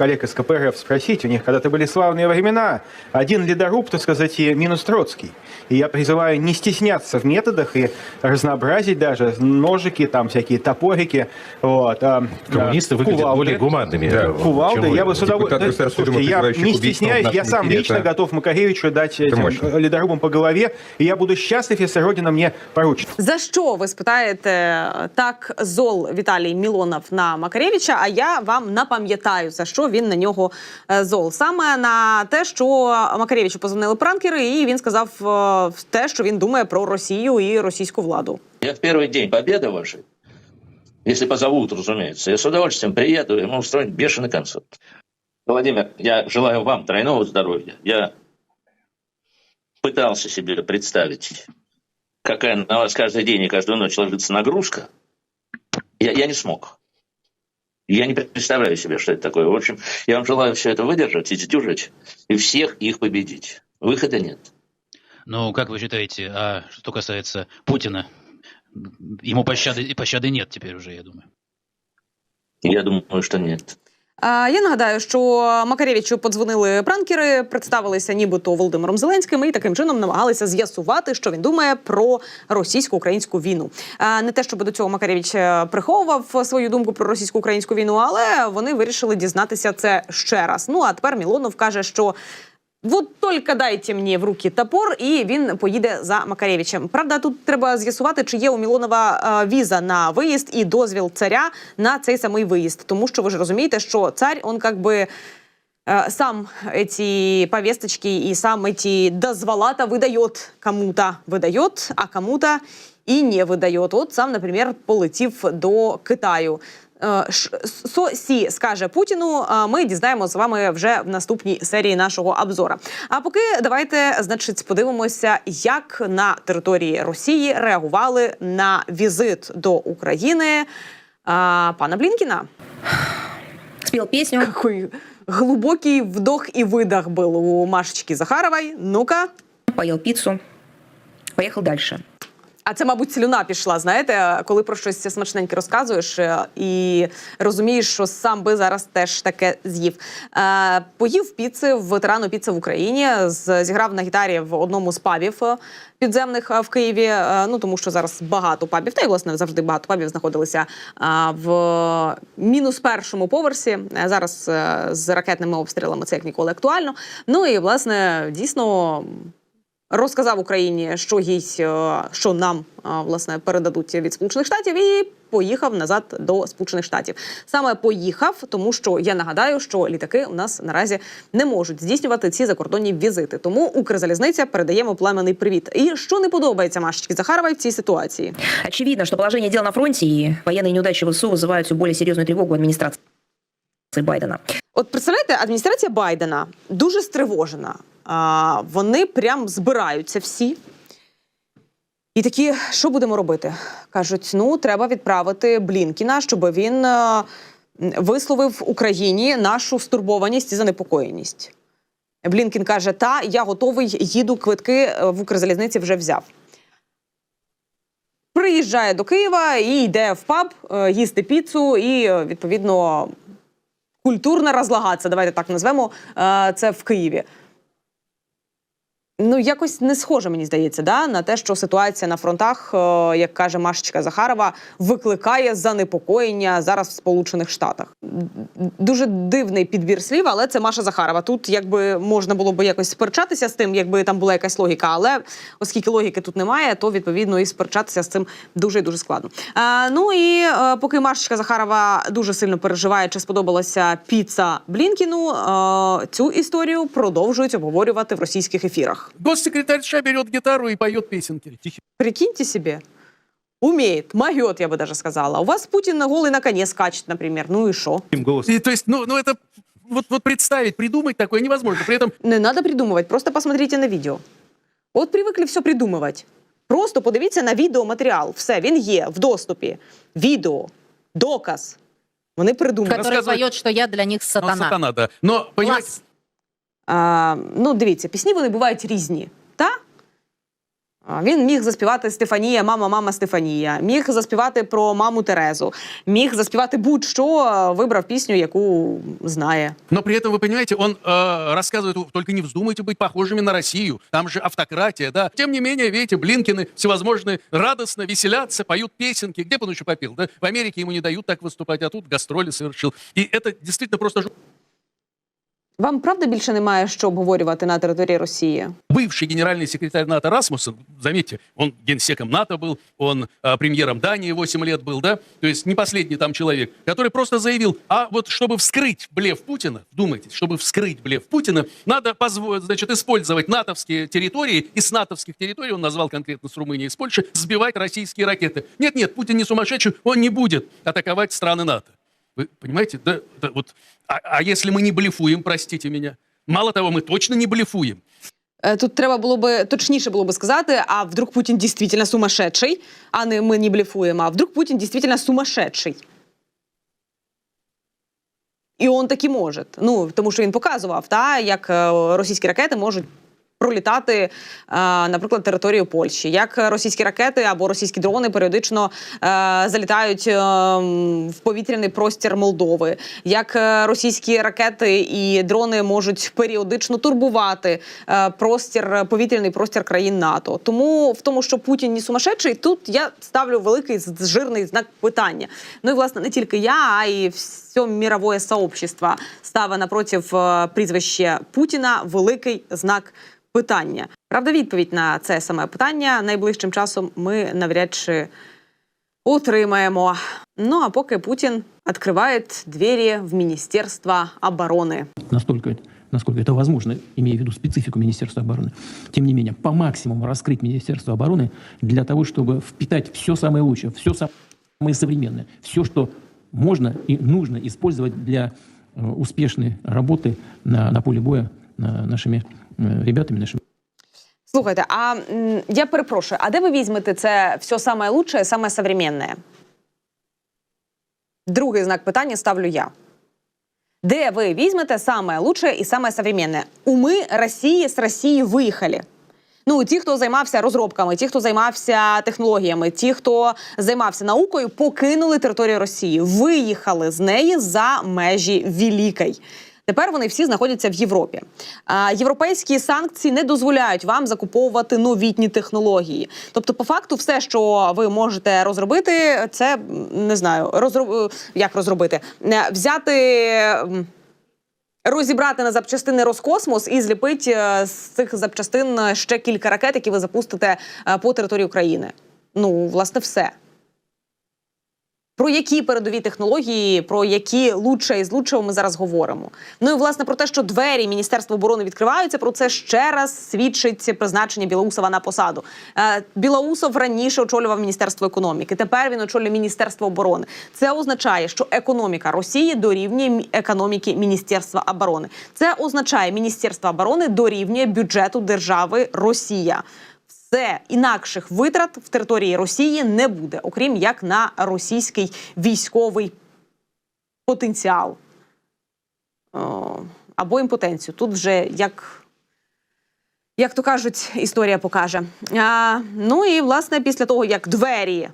коллег из КПРФ спросить, у них когда-то были славные времена. Один ледоруб, так сказать, и минус Троцкий. И я призываю не стесняться в методах и разнообразить даже ножики, там всякие топорики. Вот. а, Коммунисты а, выглядят кувалды. более гуманными. Да, э, Кувалды, чем вы. я бы с Депутат удовольствием... Государственной Думы, Слушайте, я призывающий не к убийствам стесняюсь, я наших сам детей, лично это- готов Макаревичу дать этим мощно. ледорубом по голове, и я буду счастлив, если Родина мне поручит. За що ви спитаєте так зол Віталій Мілонов на Макаревича? А я вам напам'ятаю за що він на нього е, зол. Саме на те, що Макаревичу позвонили пранкери, і він сказав е, те, що він думає про Росію і російську владу. Я в первый день победы вашей, если позовут, разумеется, я с удовольствием приеду, и мы устроим бешеный концерт. Владимир, я желаю вам тройного здоровья. Я пытался себе представить, какая на вас каждый день и каждую ночь ложится нагрузка. Я, я не смог. Я не представляю себе, что это такое. В общем, я вам желаю все это выдержать и сдюжить, и всех их победить. Выхода нет. Ну, как вы считаете, а что касается Путина, ему пощады, пощады нет теперь уже, я думаю. Я думаю, что нет. Я нагадаю, що Макаревичу подзвонили пранкери, представилися нібито Володимиром Зеленським і таким чином намагалися з'ясувати, що він думає про російсько-українську війну. Не те, щоб до цього Макаревич е, приховував свою думку про російсько-українську війну, але вони вирішили дізнатися це ще раз. Ну а тепер Мілонов каже, що. Вот только дайте мені в руки топор, і він поїде за Макаревичем. Правда, тут треба з'ясувати, чи є у Мілонова е, віза на виїзд і дозвіл царя на цей самий виїзд. Тому що ви ж розумієте, що цар, он как би э, сам эти повесточки и сам эти дозволата выдает кому-то выдает, а кому-то и не выдает. Вот сам, например, полетів до Китаю. Е, ш- Со скаже Путіну. Ми дізнаємо з вами вже в наступній серії нашого обзора. А поки давайте, значить, подивимося, як на території Росії реагували на візит до України а, пана Блінкіна. спел песню. Какой глубокий вдох и выдох был у Машечки Захаровой. Ну-ка. поел пиццу, поехал дальше. А це, мабуть, слюна пішла. Знаєте, коли про щось смачненьке розказуєш е, і розумієш, що сам би зараз теж таке з'їв. Е, поїв піци ветерану піци в Україні. Зіграв на гітарі в одному з пабів е, підземних в Києві. Ну тому що зараз багато пабів, та й власне завжди багато пабів знаходилися в мінус першому поверсі. Зараз з ракетними обстрілами це як ніколи актуально. Ну і власне дійсно розказав Україні, що їй е, що нам е, власне передадуть від Сполучених Штатів, і поїхав назад до Сполучених Штатів. Саме поїхав, тому що я нагадаю, що літаки у нас наразі не можуть здійснювати ці закордонні візити. Тому Укрзалізниця передаємо пламенний привіт. І що не подобається Машечці Захаровій в цій ситуації? Очевидно, что положение дел на фронте и военные неудачи в ВСУ вызывают все более серьезную тревогу администрации Байдена. От представляєте, адміністрація Байдена дуже стривожена. А, вони прям збираються всі. І такі, що будемо робити? Кажуть: ну, треба відправити Блінкіна, щоб він е, висловив Україні нашу стурбованість і занепокоєність. Блінкін каже: Та, я готовий, їду, квитки е, в Укрзалізниці вже взяв. Приїжджає до Києва і йде в паб е, їсти піцу і, відповідно, культурно розлагатися, давайте так назвемо це в Києві. Ну, якось не схоже, мені здається, да, на те, що ситуація на фронтах, е, як каже Машечка Захарова, викликає занепокоєння зараз в Сполучених Штатах. Дуже дивний підбір слів, але це Маша Захарова. Тут якби можна було б якось сперечатися з тим, якби там була якась логіка. Але оскільки логіки тут немає, то відповідно і сперечатися з цим дуже і дуже складно. Е, ну і е, поки Машечка Захарова дуже сильно переживає, чи сподобалася піца Блінкіну, е, цю історію продовжують обговорювати в російських ефірах. Госсекретарша берет гитару и поет песенки. Прикиньте себе. Умеет, могет, я бы даже сказала. У вас Путин на голый на коне скачет, например. Ну и что? И, то есть, ну, ну это вот, вот представить, придумать такое невозможно. При этом Не надо придумывать, просто посмотрите на відео. От привикли все придумувати. Просто подивіться на відеоматеріал. Все, він є в доступі. Відео, доказ. Вони придумали. Который который рассказывает- поет, что я для них ну, сатана. сатана, да. Но, понимаете, Класс. А, ну, дивіться, пісні вони бувають різні. Та? А, Він міг заспівати Стефанія, мама, мама Стефанія, міг заспівати про маму Терезу, міг заспівати будь-що, а, вибрав пісню, яку знає. Но при этом, вы понимаете, он э, рассказывает, только не вздумайте быть похожими на Россию. Там же автократия, да. Тем не менее, видите, Блинкины всевозможные радостно веселятся, поют песенки. Где бы он еще попел, да? В Америке ему не дают так выступать, а тут гастроли совершил. И это действительно просто жу- Вам правда більше немає що обговорювати на території Росії? бывший генеральный секретарь НАТО Расмуссен, заметьте, он генсеком НАТО был, он э, премьером Дании 8 лет был, да, то есть не последний там человек, который просто заявил, а вот чтобы вскрыть блеф Путина, вдумайтесь, чтобы вскрыть блеф Путина, надо позво- значит, использовать натовские территории, и с натовских территорий, он назвал конкретно с Румынии и с Польши, сбивать российские ракеты. Нет-нет, Путин не сумасшедший, он не будет атаковать страны НАТО. Вы понимаете, да, да, вот, а, а если мы не блефуем, простите меня, мало того, мы точно не блефуем, Е, Тут треба було би точніше було би сказати, а вдруг Путін дійсно сумасшедший, а не ми не блефуємо, а вдруг Путін дійсно сумасшедший. І он таки може. Ну, тому що він показував, та, як е, російські ракети можуть пролітати, е, наприклад, територію Польщі, як російські ракети або російські дрони періодично е, залітають е, в повітряний простір Молдови, як російські ракети і дрони можуть періодично турбувати простір, повітряний простір країн НАТО. Тому в тому, що Путін не сумасшедший, тут я ставлю великий жирний знак питання. Ну і власне не тільки я, а й все мировое сообщество ставить напротив е, прізвища Путіна великий знак питання. Правда, відповідь на це саме питання найближчим часом ми навряд чи отримаємо. Ну а поки Путін відкриває двері в Міністерство оборони. настолько, насколько это возможно, имея в виду специфику Министерства обороны. Тем не менее, по максимуму раскрыть Министерство обороны для того, чтобы впитать все самое лучшее, все самое современное, все, что можно и нужно использовать для э, успешной работы на, на поле боя на- нашими э, ребятами, нашими Слухайте, а м, я перепрошую, а де ви візьмете це все саме лучше, саме современне? Другий знак питання ставлю я. Де ви візьмете саме лучше і саме современне? Уми Росії з Росії виїхали. Ну, ті, хто займався розробками, ті, хто займався технологіями, ті, хто займався наукою, покинули територію Росії, виїхали з неї за межі Великої. Тепер вони всі знаходяться в Європі. А, європейські санкції не дозволяють вам закуповувати новітні технології. Тобто, по факту, все, що ви можете розробити, це не знаю, розроб... як розробити, Е, взяти. Розібрати на запчастини Роскосмос і зліпити е, з цих запчастин ще кілька ракет, які ви запустите е, по території України. Ну, власне, все. Про які передові технології, про які лучше із лучшого ми зараз говоримо. Ну і власне про те, що двері Міністерства оборони відкриваються, про це ще раз свідчить призначення Білоусова на посаду. Е, Білоусов раніше очолював Міністерство економіки. Тепер він очолює Міністерство оборони. Це означає, що економіка Росії дорівнює мі- економіки Міністерства оборони. Це означає, Міністерство оборони дорівнює бюджету держави Росія Все інакших витрат в території Росії не буде, окрім як на російський військовий потенціал О, або імпотенцію. Тут вже як, як то кажуть, історія покаже. А, ну і власне після того, як двері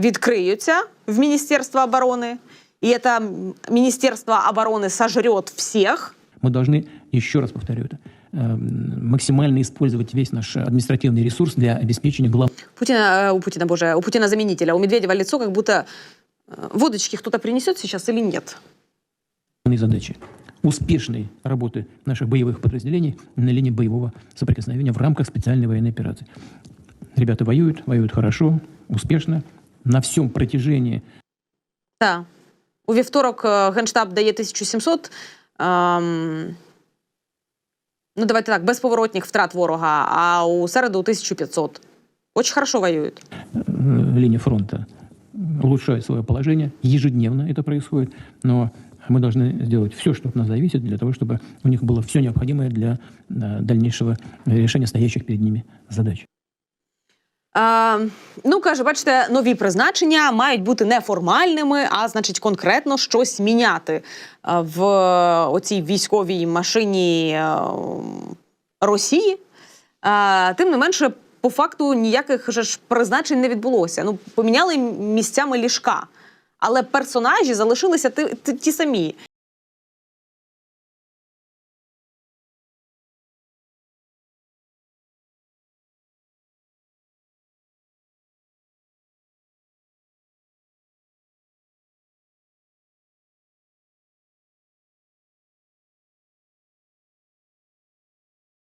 відкриються в Міністерство оборони, і це Міністерство оборони сожрет всіх. Мы должны, еще раз повторю это, э, максимально использовать весь наш административный ресурс для обеспечения глав Путина, э, у Путина, боже, у Путина заменителя, у Медведева лицо, как будто э, водочки кто-то принесет сейчас или нет. задачи успешной работы наших боевых подразделений на линии боевого соприкосновения в рамках специальной военной операции. Ребята воюют, воюют хорошо, успешно, на всем протяжении Так. У вівторок е, Генштаб дає 1700. Ем, ну, давайте так, безповоротних втрат ворога, а у середу 1500. Очень хорошо воюють. э, линия фронта улучшает свое положение. Ежедневно это происходит. Но мы должны сделать все, что от нас зависит, для того, чтобы у них было все необходимое для э, дальнейшего решения стоящих перед ними задач. Е, ну, каже, бачите, нові призначення мають бути не формальними, а значить конкретно щось міняти е, в оцій військовій машині е, Росії. Е, тим не менше, по факту ніяких же ж призначень не відбулося. Ну поміняли місцями ліжка, але персонажі залишилися ті, ті самі.